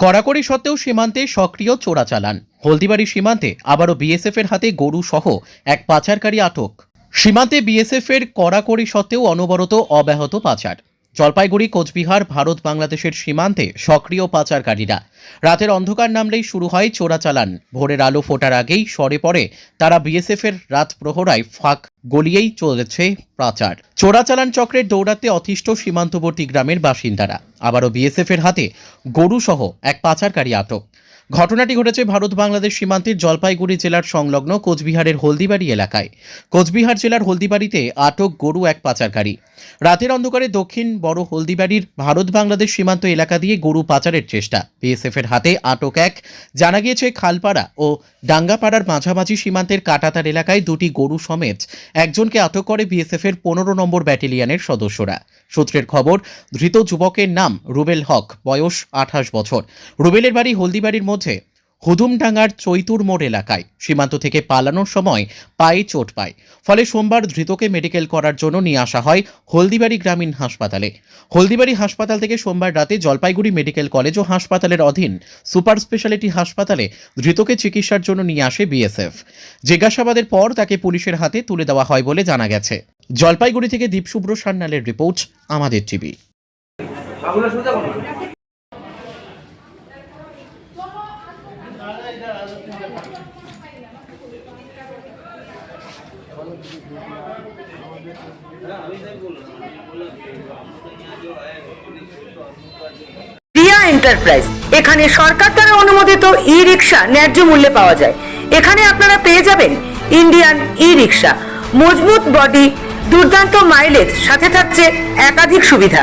কড়াকড়ি সত্ত্বেও সীমান্তে সক্রিয় চোরাচালান। হলদিবাড়ি সীমান্তে আবারও বিএসএফ এর হাতে গরু সহ এক পাচারকারী আটক। সীমান্তে বিএসএফ এর কড়াকড়ি সত্ত্বেও অনবরত অব্যাহত পাচার। জলপাইগুড়ি, কোচবিহার, ভারত, বাংলাদেশের সীমান্তে সক্রিয় পাচারকারীরা। রাতের অন্ধকার নামলেই শুরু হয় চোরাচালান। ভোরের আলো ফোটার আগেই সরে পড়ে তারা বিএসএফের রাত প্রহরায় ফাঁক গলিয়েই চলেছে পাচার। চোরাচালান চক্রের দৌড়াতে অতিষ্ঠ সীমান্তবর্তী গ্রামের বাসিন্দারা। আবারও বিএসএফের হাতে গরুসহ এক পাচারকারী আটক। ঘটনাটি ঘটেছে ভারত বাংলাদেশ সীমান্তের জলপাইগুড়ি জেলার সংলগ্ন কোচবিহারের হলদিবাড়ি এলাকায়। কোচবিহার জেলার হলদিবাড়িতে আটক গরু এক পাচারকারী। রাতের অন্ধকারে দক্ষিণ বড় হলদিবাড়ির ভারত বাংলাদেশ সীমান্ত এলাকা দিয়ে গরু পাচারের চেষ্টা। বিএসএফ এর হাতে আটক এক। জানা গিয়েছে, খালপাড়া ও ডাঙ্গাপাড়ার মাঝামাঝি সীমান্তের কাটাতার এলাকায় দুটি গরু সমেত একজনকে আটক করে বিএসএফ এর পনেরো নম্বর ব্যাটালিয়নের সদস্যরা। সূত্রের খবর, ধৃত যুবকের নাম রুবেল হক, বয়স আঠাশ বছর। রুবেলের বাড়ি হলদিবাড়ির মধ্যে হুদুমডাঙ্গার চৈতুর মোড় এলাকায় সীমান্ত থেকে পালানোর সময় পায়ে চোট পায়। ফলে সোমবার ধৃতকে মেডিকেল করার জন্য নিয়ে আসা হয় হলদিবাড়ি গ্রামীণ হাসপাতালে। হলদিবাড়ি হাসপাতাল থেকে সোমবার রাতে জলপাইগুড়ি মেডিকেল কলেজ ও হাসপাতালের অধীন সুপার স্পেশালিটি হাসপাতালে ধৃতকে চিকিৎসার জন্য নিয়ে আসে বিএসএফ। জিজ্ঞাসাবাদের পর তাকে পুলিশের হাতে তুলে দেওয়া হয় বলে জানা গেছে। জলপাইগুড়ি থেকে দীপশুভ্র সান্যালের রিপোর্ট, আমাদের টিভি। রিয়া এন্টারপ্রাইজ। এখানে সরকার দ্বারা অনুমোদিত ই রিক্সা ন্যায্য মূল্যে পাওয়া যায়। এখানে আপনারা পেয়ে যাবেন ইন্ডিয়ান ই রিক্সা মজবুত বডি, দুর্দান্ত মাইলেজ, সাথে থাকছে একাধিক সুবিধা।